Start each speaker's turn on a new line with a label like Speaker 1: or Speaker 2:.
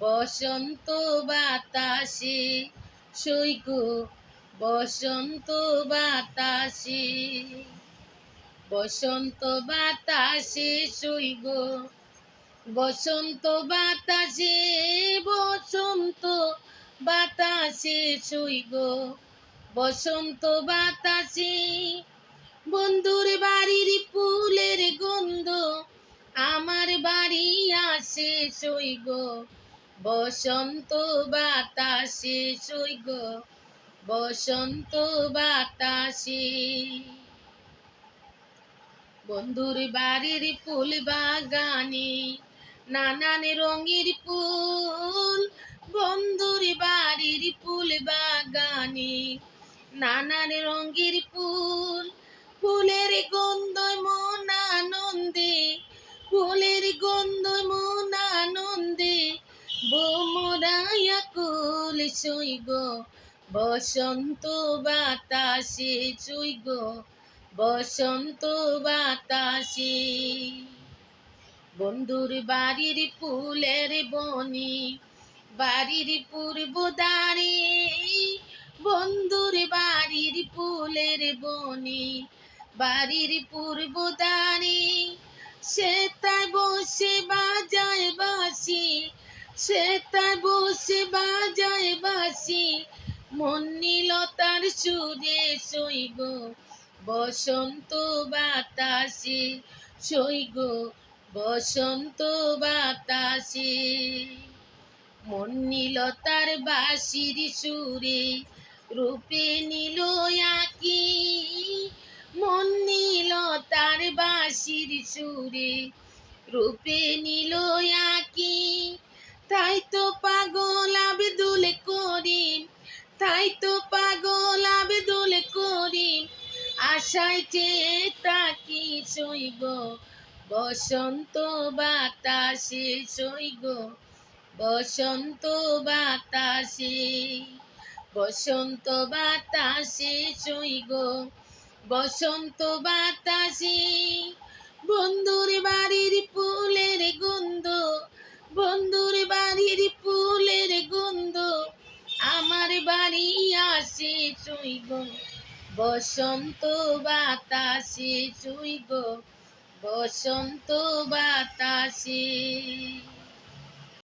Speaker 1: বসন্ত বাতাসে সইগ বসন্ত বাতাসে। বসন্ত বাতাসে সইগ বসন্ত বাতাসে বসন্ত বাতাসে সইগ বসন্ত বাতাসে। বন্ধুর বাড়ির ফুলের গন্ধ আমার বাড়ি আসে সইগ বসন্ত বাতাসে সইগ বসন্ত বাতাসে। বন্ধুর বাড়ির ফুল বাগানে নানান রঙের ফুল, বন্ধুর বাড়ির ফুল বাগানে নানান রঙের ফুল, ফুলের গন্ধ মন বোমরায়া কুল বসন্ত বাতাসে চুইগ বসন্ত বাতাসে। বন্ধুর বাড়ির ফুলের বনি, বাড়ির পূর্ব দাঁড়ি বন্ধুর বাড়ির ফুলের বনি, বাড়ির পূর্ব দাঁড়ি সে তাই বসে বাজায় বাসি সে তাই বসে বাজায় বাসি মন নিল তার সুরে সইগ বসন্ত বাতাসে সইগ বসন্ত বাতাসে মন নিল তার বাসির সুরে রূপে নিল আঁকি। মন নিল তার বাসির সুরে রূপে নিল আঁকি। তাই তো পাগল আবেদুল করিম তাই তো পাগল আবেদুল করিম। আশায় চেয়ে তাকি সইগ বসন্ত বাতাসে সইগ বসন্ত বাতাসে বসন্ত বাতাসে সইগ বসন্ত বাতাসে। বন্ধুর বাড়ির ফুলের বাড়ি আসে গো বসন্ত বাতাসে সইগ বসন্ত বাতাসে।